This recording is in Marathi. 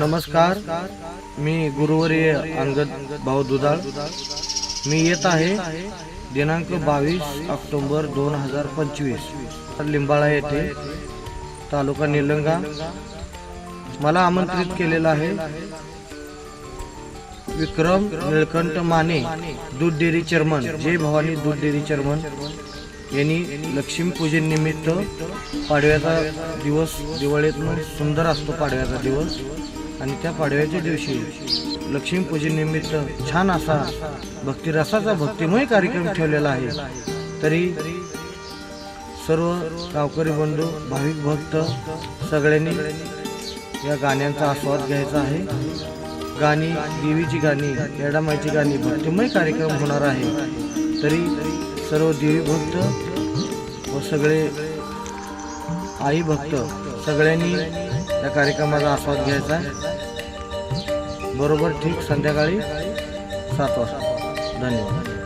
नमस्कार. मी गुरुवर्य अंगद भाऊ दुधाळ. मी येत आहे दिनांक बावीस ऑक्टोंबर दोन हजार पंचवीस लिंबाळा येथे तालुका निलंगा. मला आमंत्रित केलेलं आहे विक्रम निळकंठ माने दूध डेअरी चेअरमन. जय भवानी दूध डेअरी चेअरमन. यांनी लक्ष्मीपूजन निमित्त पाडव्याचा दिवस दिवाळीतून सुंदर असतो पाडव्याचा दिवस. आणि त्या पाडव्याच्या दिवशी लक्ष्मीपूजेनिमित्त छान असा भक्तिरसाचा भक्तिमय कार्यक्रम ठेवलेला आहे. तरी सर्व गावकरी बंधू भाविक भक्त सगळ्यांनी या गाण्यांचा आस्वाद घ्यायचा आहे. गाणी देवीची गाणी येडामाईची गाणी भक्तिमय कार्यक्रम होणार आहे. तरी सर्व देवी भक्त व सगळे आई भक्त सगळ्यांनी या कार्यक्रमाचा आस्वाद घ्यायचा आहे. बरोबर ठीक संध्याकाळी सात वाजता. धन्यवाद.